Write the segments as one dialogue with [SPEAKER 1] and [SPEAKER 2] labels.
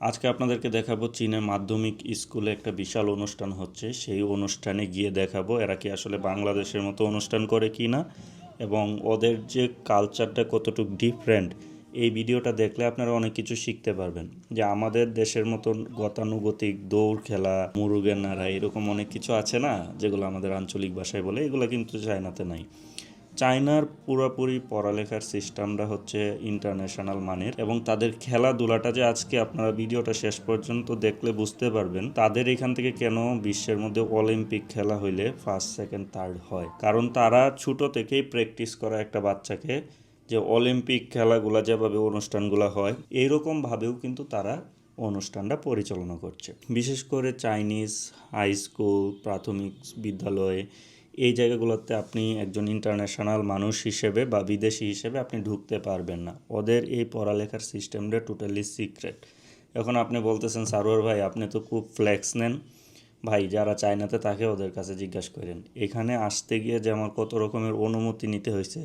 [SPEAKER 1] আজকে আপনাদেরকে দেখাবো চীনের মাধ্যমিক স্কুলে একটা বিশাল অনুষ্ঠান হচ্ছে। সেই অনুষ্ঠানে গিয়ে দেখাবো এরা কি আসলে বাংলাদেশের মতো অনুষ্ঠান করে কি না এবং ওদের যে কালচারটা কতটুকু ডিফারেন্ট এই ভিডিওটা দেখলে আপনারা অনেক কিছু শিখতে পারবেন। যে আমাদের দেশের মতন গতানুগতিক দৌড় খেলা, মুরুগের নাড়া, এরকম অনেক কিছু আছে না, যেগুলো আমাদের আঞ্চলিক ভাষায় বলে, এগুলো কিন্তু চায়নাতে নাই। চায়নার পুরোপুরি পড়ালেখার সিস্টেমটা হচ্ছে ইন্টারন্যাশনাল মানের এবং তাদের খেলাধুলাটা যে আজকে আপনারা ভিডিওটা শেষ পর্যন্ত দেখলে বুঝতে পারবেন, তাদের এখান থেকে কেন বিশ্বের মধ্যে অলিম্পিক খেলা হইলে ফার্স্ট সেকেন্ড থার্ড হয়? কারণ তারা ছোট থেকেই প্র্যাকটিস করা একটা বাচ্চাকে যে অলিম্পিক খেলাগুলা যেভাবে অনুষ্ঠানগুলো হয় এইরকমভাবেও কিন্তু তারা অনুষ্ঠানটা পরিচালনা করছে। বিশেষ করে চাইনিজ হাই স্কুল, প্রাথমিক বিদ্যালয়ে এই জায়গাগুলোতে আপনি একজন ইন্টারন্যাশনাল মানুষ হিসেবে বা বিদেশি হিসেবে আপনি ঢুকতে পারবেন না। ওদের এই পড়ালেখার সিস্টেমটা টোটালি সিক্রেট এখন আপনি বলতেছেন, সারোয়ার ভাই, আপনি তো খুব ফ্লেক্স নেন। ভাই, যারা চায়নাতে থাকে, ওদের কাছে জিজ্ঞাসা করেন। এখানে আসতে গিয়ে যে আমার কত রকমের অনুমতি নিতে হয়েছে,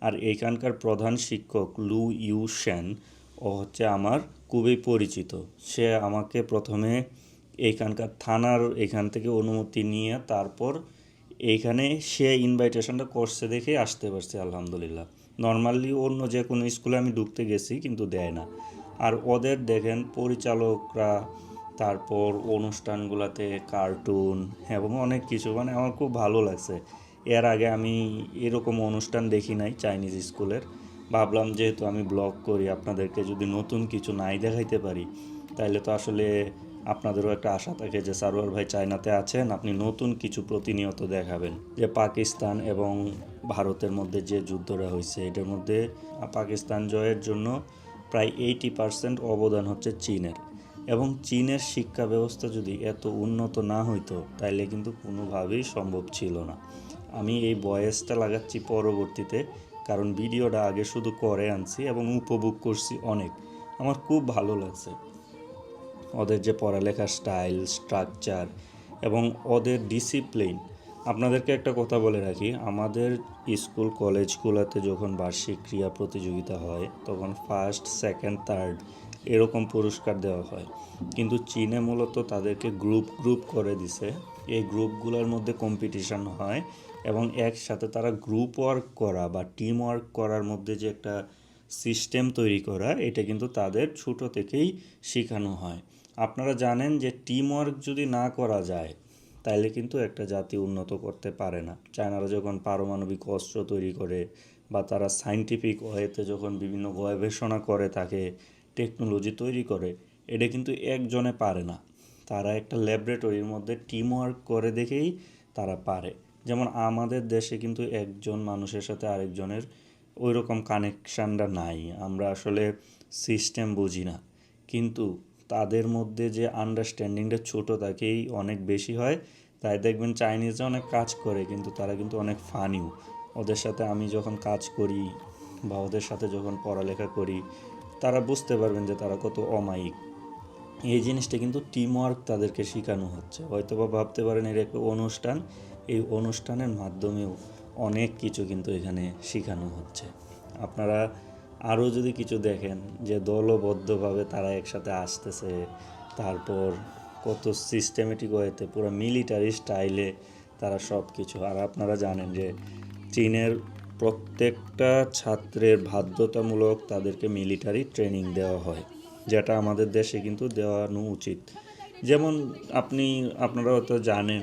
[SPEAKER 1] আর এখানকার প্রধান শিক্ষক লু ইউ সেন ও হচ্ছে আমার খুবই পরিচিত। সে আমাকে প্রথমে এইখানকার থানার এখান থেকে অনুমতি নিয়ে তারপর এইখানে সে ইনভাইটেশনটা করছে দেখে আসতে পারছি, আলহামদুলিল্লাহ। নর্মালি অন্য যে কোনো স্কুলে আমি ঢুকতে গেছি, কিন্তু দেয় না। আর ওদের দেখেন পরিচালকরা, তারপর অনুষ্ঠানগুলোতে কার্টুন এবং অনেক কিছু মানে আমার খুব ভালো লাগছে। এর আগে আমি এরকম অনুষ্ঠান দেখি নাই চাইনিজ স্কুলের ভাবলাম যেহেতু আমি ব্লগ করি, আপনাদেরকে যদি নতুন কিছু নাই দেখাইতে পারি তাহলে তো আসলে আপনাদেরও একটা আশা থাকে যে সারোয়ার ভাই চায়নাতে আছেন, আপনি নতুন কিছু প্রতিনিয়ত দেখাবেন। যে পাকিস্তান এবং ভারতের মধ্যে যে যুদ্ধটা হয়েছে, এটার মধ্যে পাকিস্তান জয়ের জন্য প্রায় এইটি পার্সেন্ট অবদান হচ্ছে চীনের। এবং চীনের শিক্ষা ব্যবস্থা যদি এত উন্নত না হইতো, তাইলে কিন্তু কোনোভাবেই সম্ভব ছিল না। আমি এই বয়েসটা লাগাচ্ছি পরবর্তীতে, কারণ ভিডিওটা আগে শুধু করে আনছি এবং উপভোগ করছি অনেক। আমার খুব ভালো লাগছে। ওদের যে পড়ালেখার স্টাইল স্ট্রাকচার এবং ওদের ডিসিপ্লিন আপনাদেরকে একটা কথা বলে রাখি, আমাদের স্কুল কলেজগুলোতে যখন বার্ষিক ক্রিয়া প্রতিযোগিতা হয়, তখন ফার্স্ট সেকেন্ড থার্ড এরকম পুরস্কার দেওয়া হয়। কিন্তু চীনে মূলত তাদেরকে গ্রুপ গ্রুপ করে দিছে। এই গ্রুপগুলোর মধ্যে কম্পিটিশন হয় এবং একসাথে তারা গ্রুপ ওয়ার্ক করা বা টিম ওয়ার্ক করার মধ্যে যে একটা সিস্টেম তৈরি করা, এটা কিন্তু তাদের ছোটো থেকেই শেখানো হয়। আপনারা জানেন যে টিম ওয়ার্ক যদি না করা যায়, তাইলে কিন্তু একটা জাতি উন্নত করতে পারে না। চায়নারা যখন পারমাণবিক অস্ত্র তৈরি করে বা তারা সাইন্টিফিক ওয়েতে যখন বিভিন্ন গবেষণা করে থাকে টেকনোলজি তৈরি করে, এটা কিন্তু একজনে পারে না। তারা একটা ল্যাবরেটরির মধ্যে টিম ওয়ার্ক করে দেখেই তারা পারে। যেমন আমাদের দেশে কিন্তু একজন মানুষের সাথে আরেকজনের ওই রকম কানেকশানটা নাই। আমরা আসলে সিস্টেম বুঝি না। কিন্তু তাদের মধ্যে যে আন্ডারস্ট্যান্ডিংটা ছোটো, তাকেই অনেক বেশি হয়। তাই দেখবেন চাইনিজরা অনেক কাজ করে, কিন্তু তারা কিন্তু অনেক ফানিও ওদের সাথে আমি যখন কাজ করি বা ওদের সাথে যখন পড়ালেখা করি, তারা বুঝতে পারবেন যে তারা কত অমায়িক। এই জিনিসটা কিন্তু টিম ওয়ার্ক তাদেরকে শেখানো হচ্ছে। হয়তো বা ভাবতে পারেন এর একটা অনুষ্ঠান, এই অনুষ্ঠানের মাধ্যমেও অনেক কিছু কিন্তু এখানে শেখানো হচ্ছে। আপনারা আরও যদি কিছু দেখেন যে দলবদ্ধভাবে তারা একসাথে আসতেছে, তারপর কত সিস্টেমেটিক ওয়েতে পুরো মিলিটারি স্টাইলে তারা সব কিছু আর আপনারা জানেন যে চীনের প্রত্যেকটা ছাত্রের বাধ্যতামূলক তাদেরকে মিলিটারি ট্রেনিং দেওয়া হয়, যেটা আমাদের দেশে কিন্তু দেওয়ানো উচিত। যেমন আপনি, আপনারা হয়তো জানেন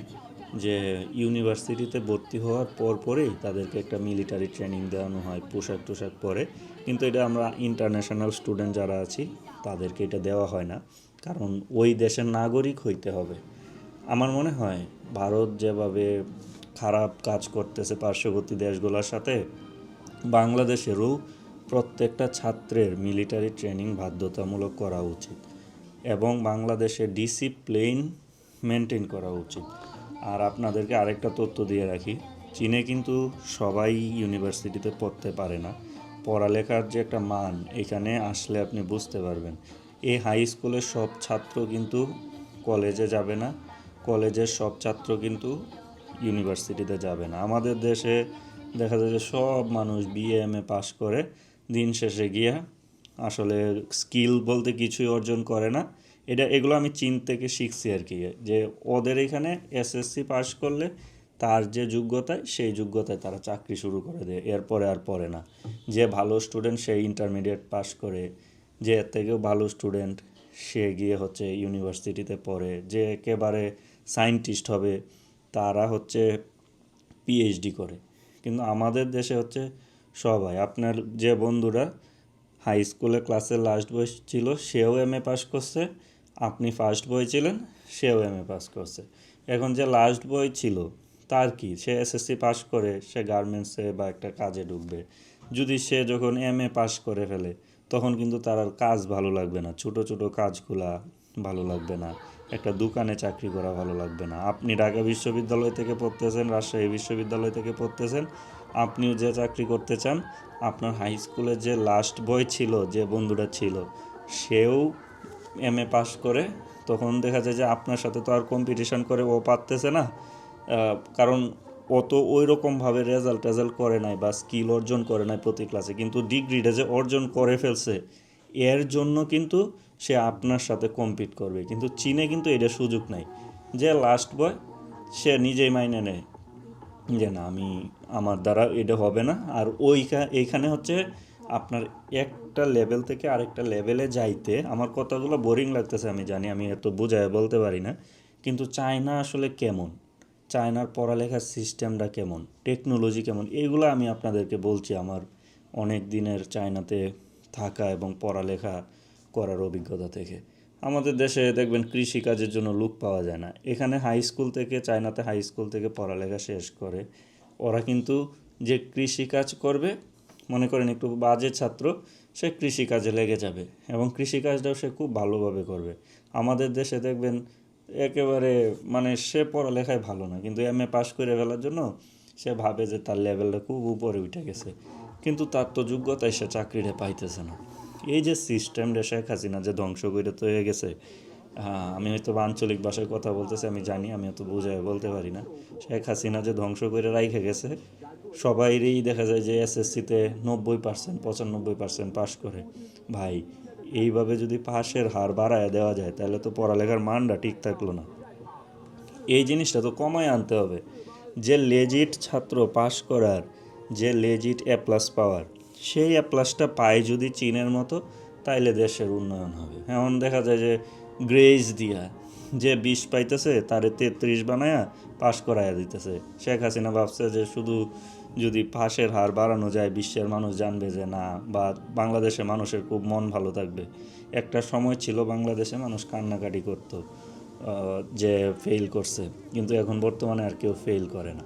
[SPEAKER 1] যে ইউনিভার্সিটিতে ভর্তি হওয়ার পর পরেই তাদেরকে একটা মিলিটারি ট্রেনিং দেওয়ানো হয় পোশাক টোশাক পরে। কিন্তু এটা আমরা ইন্টারন্যাশনাল স্টুডেন্ট যারা আছি, তাদেরকে এটা দেওয়া হয় না। কারণ ওই দেশের নাগরিক হইতে হবে। আমার মনে হয় ভারত যেভাবে খারাপ কাজ করতেছে পার্শ্ববর্তী দেশগুলোর সাথে, বাংলাদেশেরও প্রত্যেকটা ছাত্রের মিলিটারি ট্রেনিং বাধ্যতামূলক করা উচিত এবং বাংলাদেশের ডিসিপ্লিন মেনটেন করা উচিত। আর আপনাদেরকে আরেকটা তথ্য দিয়ে রাখি, চীনে কিন্তু সবাই ইউনিভার্সিটিতে পড়তে পারে না। পড়ালেখার যে একটা মান, এখানে আসলে আপনি বুঝতে পারবেন। এই হাই স্কুলের সব ছাত্র কিন্তু কলেজে যাবে না, কলেজের সব ছাত্র কিন্তু ইউনিভার্সিটিতে যাবে না। আমাদের দেশে দেখা যায় যে সব মানুষ বিএ এম এ পাশ করে দিন শেষে গিয়া আসলে স্কিল বলতে কিছুই অর্জন করে না। এটা, এগুলো আমি চীন থেকে শিখছি আর কি, যে ওদের এখানে এসএসসি পাস করলে তার যে যোগ্যতায়, সেই যোগ্যতায় তারা চাকরি শুরু করে দেয়। এরপরে আর পড়ে না। যে ভালো স্টুডেন্ট সে ইন্টারমিডিয়েট পাস করে, যে এর থেকেও ভালো স্টুডেন্ট সে গিয়ে হচ্ছে ইউনিভার্সিটিতে পড়ে। যে একেবারে সায়েন্টিস্ট হবে, তারা হচ্ছে পিএইচডি করে। কিন্তু আমাদের দেশে হচ্ছে সবাই, আপনার যে বন্ধুরা হাই স্কুলে ক্লাসের লাস্ট বই ছিল, সেও এম এ পাস করছে। আপনি ফার্স্ট বই ছিলেন, সেও এম এ পাস করছে। এখন যে লাস্ট বই ছিল তার কি? সে এসএসসি পাস করে সে গার্মেন্টসে বা একটা কাজে ঢুকবে। যদি সে যখন এম এ পাস করে ফেলে, তখন কিন্তু তার আর কাজ ভালো লাগবে না। ছোটো ছোটো কাজগুলা ভালো লাগবে না। একটা দোকানে চাকরি করা ভালো লাগবে না। আপনি ঢাকা বিশ্ববিদ্যালয় থেকে পড়তেছেন, রাজশাহী বিশ্ববিদ্যালয় থেকে পড়তেছেন, আপনিও যে চাকরি করতে চান, আপনার হাই স্কুলের যে লাস্ট বই ছিল, যে বন্ধুটা ছিল, সেও এম এ পাস করে, তখন দেখা যায় যে আপনার সাথে তো আর কম্পিটিশন করে ও পারতেছে না। কারণ অত ওই রকমভাবে রেজাল্ট টেজাল্ট করে নাই বা স্কিল অর্জন করে নাই প্রতি ক্লাসে কিন্তু ডিগ্রিটা যে অর্জন করে ফেলছে, এর জন্য কিন্তু সে আপনার সাথে কম্পিট করবে। কিন্তু চীনে কিন্তু এটা সুযোগ নাই। যে লাস্ট বয় সে নিজেই মাইনে নেয়। যে না, আমি, আমার দ্বারা এটা হবে না। আর ওই এইখানে হচ্ছে আপনার একটা লেভেল থেকে আরেকটা লেভেলে যাইতে, আমার কথাগুলো বোরিং লাগতেছে, আমি জানি, আমি এত বুঝায় বলতে পারি না। কিন্তু চায়না আসলে কেমন? চায়নার পড়ালেখার সিস্টেমটা কেমন? টেকনোলজি কেমন? এগুলো আমি আপনাদেরকে বলছি আমার অনেক দিনের চায়নাতে থাকা এবং পড়ালেখা করার অভিজ্ঞতা থেকে। আমাদের দেশে দেখবেন কৃষিকাজের জন্য লোক পাওয়া যায় না। এখানে হাই স্কুল থেকে, চায়নাতে হাই স্কুল থেকে পড়ালেখা শেষ করে। ওরা কিন্তু যে কৃষিকাজ করবে, মনে করেন একটু বাজে ছাত্র, সে কৃষিকাজে লেগে যাবে এবং কৃষিকাজটাও সে খুব ভালোভাবে করবে। আমাদের দেশে দেখবেন একেবারে মানে সে পড়ালেখায় ভালো না। কিন্তু এম এ পাস করে ফেলার জন্য সে ভাবে যে তার লেভেলটা খুব উপরে উঠে গেছে। কিন্তু তার তো যোগ্যতায় সে চাকরিটা পাইতেছে না। এই যে সিস্টেমটা শেখ হাসিনা যে ধ্বংস করে তো হয়ে গেছে হ্যাঁ আমি হয়তো আঞ্চলিক ভাষায় কথা বলতেছি, আমি জানি, আমি অত বুঝায় বলতে পারি না। শেখ হাসিনা যে ধ্বংস করে রাইখে গেছে, সবাইরই দেখা যায় যে এসএসসিতে নব্বই পার্সেন্ট পঁচানব্বই পার্সেন্ট পাস করে। ভাই এইভাবে যদি পাশের হার বাড়ায় দেওয়া যায়, তাহলে তো পড়ালেখার মানটা ঠিক থাকল না। এই জিনিসটা তো কমায় আনতে হবে। যে লেজিট ছাত্র পাশ করার, যে লেজিট এ প্লাস পাওয়ার, সেই এ প্লাসটা পায় যদি চীনের মতো, তাইলে দেশের উন্নয়ন হবে। এমন দেখা যায় যে গ্রেজ দিয়া, যে বিশ পাইতেছে, তারে তেত্রিশ বানায়া পাশ করাইয়া দিতেছে। শেখ হাসিনা ভাবছে যে শুধু যদি পাশের হার বাড়ানো যায়, বিশ্বের মানুষ জানবে যে না, বা বাংলাদেশের মানুষের খুব মন ভালো থাকবে। একটা সময় ছিল বাংলাদেশে মানুষ কান্নাকাটি করতো যে ফেল করছে, কিন্তু এখন বর্তমানে আর কেউ ফেল করে না।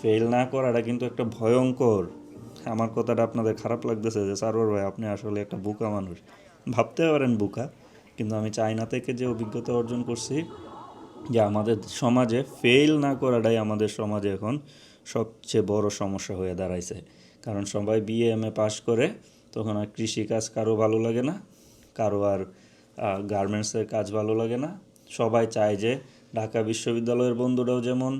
[SPEAKER 1] ফেল না করাটা কিন্তু একটা ভয়ঙ্কর। আমার কথাটা আপনাদের খারাপ লাগতেছে যে, সারোয়ার ভাই, আপনি আসলে একটা বোকা মানুষ। ভাবতে পারেন বোকা, কিন্তু আমি চায়না থেকে যে অভিজ্ঞতা অর্জন করছি, যে আমাদের সমাজে ফেল না করাটাই আমাদের সমাজে এখন সবচেয়ে বড় সমস্যা হয়ে দাঁড়াইছে। কারণ সবাই বিএ এম এ পাশ করে, তখন আর কৃষিকাজ কারও ভালো লাগে না, কারও আর গার্মেন্টসের কাজ ভালো লাগে না। সবাই চায় যে ঢাকা বিশ্ববিদ্যালয়ের বন্ধুরাও যেমন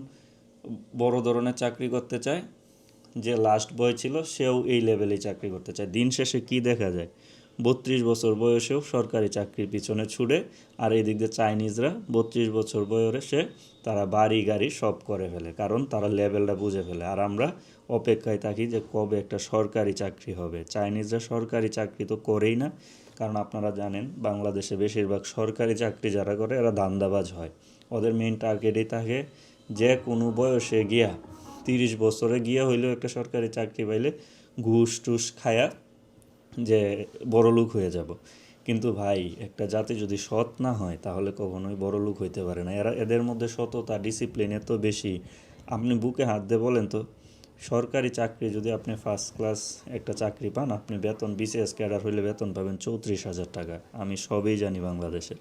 [SPEAKER 1] বড় ধরনের চাকরি করতে চায়, যে লাস্ট বয় ছিল, সেও এই লেভেলে চাকরি করতে চায়। দিন শেষে কি দেখা যায়? বত্রিশ বছর বয়সেও সরকারি চাকরির পিছনে ছুটে, আর এই দিক দিয়ে চাইনিজরা বত্রিশ বছর বয়সে তারা বাড়ি, গাড়ি সব করে ফেলে, কারণ তারা লেভেলটা বুঝে ফেলে। আর আমরা অপেক্ষায় থাকি যে কবে একটা সরকারি চাকরি হবে। চাইনিজরা সরকারি চাকরি তো করেই না, কারণ আপনারা জানেন বাংলাদেশে বেশিরভাগ সরকারি চাকরি যারা করে এরা দান্দাবাজ হয়। ওদের মেইন টার্গেটই থাকে যে কোনো বয়সে গিয়া, তিরিশ বছরে গিয়া হইলেও একটা সরকারি চাকরি পাইলে ঘুষ টুস খায়া যে বড় লোক হয়ে যাব। কিন্তু ভাই, একটা জাতি যদি সৎ না হয়, তাহলে কখনোই বড় লোক হইতে পারে না। এরা, এদের মধ্যে সততা ডিসিপ্লিন এত বেশি। আপনি বুকে হাত দিয়ে বলেন তো, সরকারি চাকরি যদি আপনি ফার্স্ট ক্লাস একটা চাকরি পান, আপনি বেতন বিসিএস ক্যাডার হইলে বেতন পাবেন চৌত্রিশ হাজার টাকা। আমি সবই জানি বাংলাদেশে।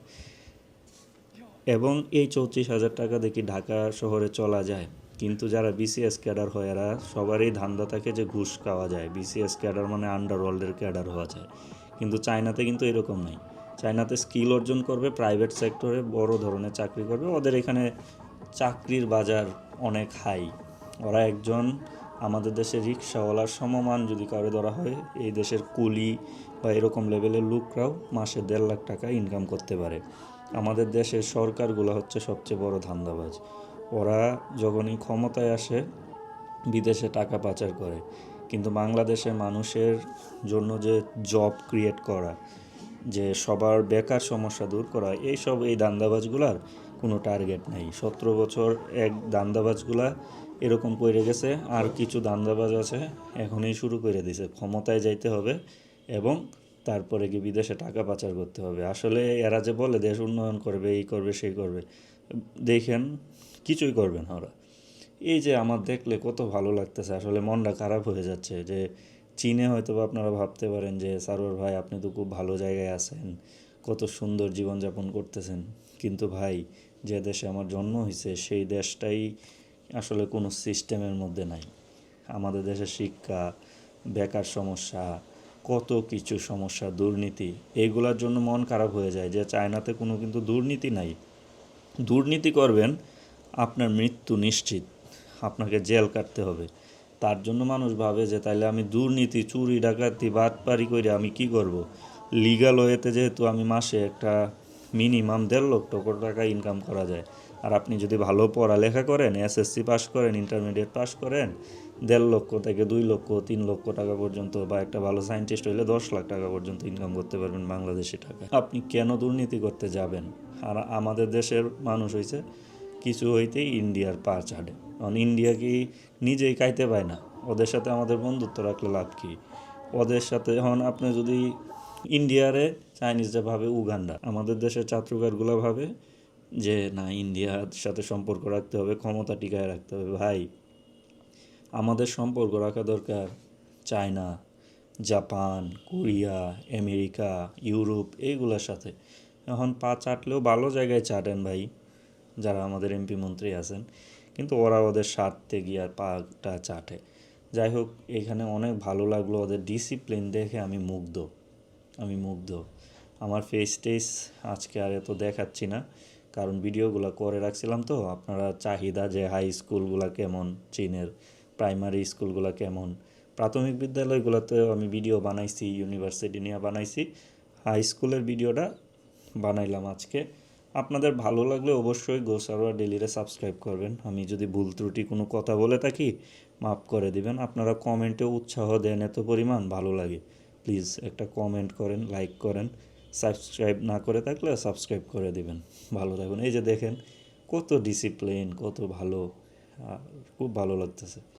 [SPEAKER 1] এবং এই চৌত্রিশ হাজার টাকা দেখি ঢাকা শহরে চলা যায়। কিন্তু যারা বিসিএস ক্যাডার হয়, এরা সবারই ধান্দা থাকে যে ঘুষ খাওয়া যায়। বিসিএস ক্যাডার মানে আন্ডারওয়ার্ল্ডের ক্যাডার হওয়া যায়। কিন্তু চায়নাতে কিন্তু এরকম নাই। চায়নাতে স্কিল অর্জন করবে প্রাইভেট সেক্টরে বড় ধরনের চাকরি করবে। ওদের এখানে চাকরির বাজার অনেক হাই ওরা একজন আমাদের দেশে রিক্সাওয়ালার সমমান যদি কারও ধরা হয়, এই দেশের কুলি বা এরকম লেভেলের লোকরাও মাসে দেড় লাখ টাকা ইনকাম করতে পারে। আমাদের দেশের সরকারগুলো হচ্ছে সবচেয়ে বড় ধান্দাবাজ। ওরা যখনই ক্ষমতায় আসে, বিদেশে টাকা পাচার করে। কিন্তু বাংলাদেশের মানুষের জন্য যে জব ক্রিয়েট করা, যে সবার বেকার সমস্যা দূর করা, এইসব এই দান্দাবাজগুলার কোনো টার্গেট নেই। সতেরো বছর এক দান্দাবাজগুলা এরকম করে গেছে, আর কিছু দান্দাবাজ আছে, এখনই শুরু করে দিছে। ক্ষমতায় যাইতে হবে এবং তারপরে গিয়ে বিদেশে টাকা পাচার করতে হবে। আসলে এরা যে বলে, দেশ উন্নয়ন করবে, এই করবে, সেই করবে। দেখেন, কিছুই করবেন ওরা। এই যে আমার দেখলে কত ভালো লাগতেছে, আসলে মনটা খারাপ হয়ে যাচ্ছে যে চীনে হয়তো বা আপনারা ভাবতে পারেন যে সারোর ভাই, আপনি তো খুব ভালো জায়গায় আছেন, কত সুন্দর জীবনযাপন করতেছেন। কিন্তু ভাই, যে দেশে আমার জন্ম হয়েছে সেই দেশটাই আসলে কোনো সিস্টেমের মধ্যে নাই। আমাদের দেশে শিক্ষা, বেকার সমস্যা, কত কিছু সমস্যা, দুর্নীতি এইগুলোর জন্য মন খারাপ হয়ে যায় যে, চায়নাতে কোনো কিন্তু দুর্নীতি নাই। দুর্নীতি করবেন, আপনার মৃত্যু নিশ্চিত। আপনাকে জেল কাটতে হবে। তার জন্য মানুষ ভাবে যে, তাইলে আমি দুর্নীতি, চুরি, ডাকাতি, বাটপারি করে আমি কি করব? লিগাল ওয়েতে যেহেতু আমি মাসে একটা মিনিমাম দেড় লক্ষ টাকা ইনকাম করা যায়। আর আপনি যদি ভালো পড়ালেখা করেন এসএসসি পাস করেন ইন্টারমিডিয়েট পাস করেন, দেড় লক্ষ থেকে দুই লক্ষ, তিন লক্ষ টাকা পর্যন্ত বা একটা ভালো সায়েন্টিস্ট হইলে দশ লাখ টাকা পর্যন্ত ইনকাম করতে পারবেন বাংলাদেশি টাকা। আপনি কেন দুর্নীতি করতে যাবেন? আর আমাদের দেশের মানুষ হয়েছে কিছু হইতেই ইন্ডিয়ার পা চাড়ে কারণ ইন্ডিয়া কি নিজেই খাইতে পায় না। ওদের সাথে আমাদের বন্ধুত্ব রাখলে লাভ কি? ওদের সাথে এখন আপনি যদি ইন্ডিয়ারে চাইনিজ চাইনিজরা ভাবে, উগান্ডা, আমাদের দেশের ছাত্রকারগুলো ভাবে যে, না, ইন্ডিয়ার সাথে সম্পর্ক রাখতে হবে, ক্ষমতা টিকায় রাখতে হবে। ভাই, আমাদের সম্পর্ক রাখা দরকার। China, Japan, Korea, America, Europe এইগুলোর সাথে। এখন পা চাটলেও ভালো জায়গায় চাটেন ভাই, যারা আমাদের এমপি মন্ত্রী আছেন। কিন্তু ওরা ওদের স্বার্থে গিয়ে আর পাটা চাটে। যাই হোক, এখানে অনেক ভালো লাগল ওদের ডিসিপ্লিন দেখে আমি মুগ্ধ। আমি মুগ্ধ। আমার ফেস টেস আজকে আর এত দেখাচ্ছি না। কারণ ভিডিওগুলো করে রাখছিলাম তো, আপনারা চাহিদা যে হাই স্কুলগুলো কেমন, চীনের প্রাইমারি স্কুলগুলো কেমন, প্রাথমিক বিদ্যালয়গুলোতেও আমি ভিডিও বানাইছি ইউনিভার্সিটি নিয়ে বানাইছি। হাই স্কুলের ভিডিওটা বানাইলাম আজকে। আপনাদের ভালো লাগলে অবশ্যই গো সারোয়ার ডেলিরে সাবস্ক্রাইব করবেন। আমি যদি ভুল ত্রুটি কোনো কথা বলে থাকি, মাফ করে দিবেন। আপনারা কমেন্টে উৎসাহ দেন এত পরিমাণ, ভালো লাগে। প্লিজ একটা কমেন্ট করেন, লাইক করেন। সাবস্ক্রাইব না করে থাকলে সাবস্ক্রাইব করে দিবেন। ভালো থাকবেন এই যে দেখেন, কত ডিসিপ্লিন, কত ভালো খুব ভালো লাগতেছে।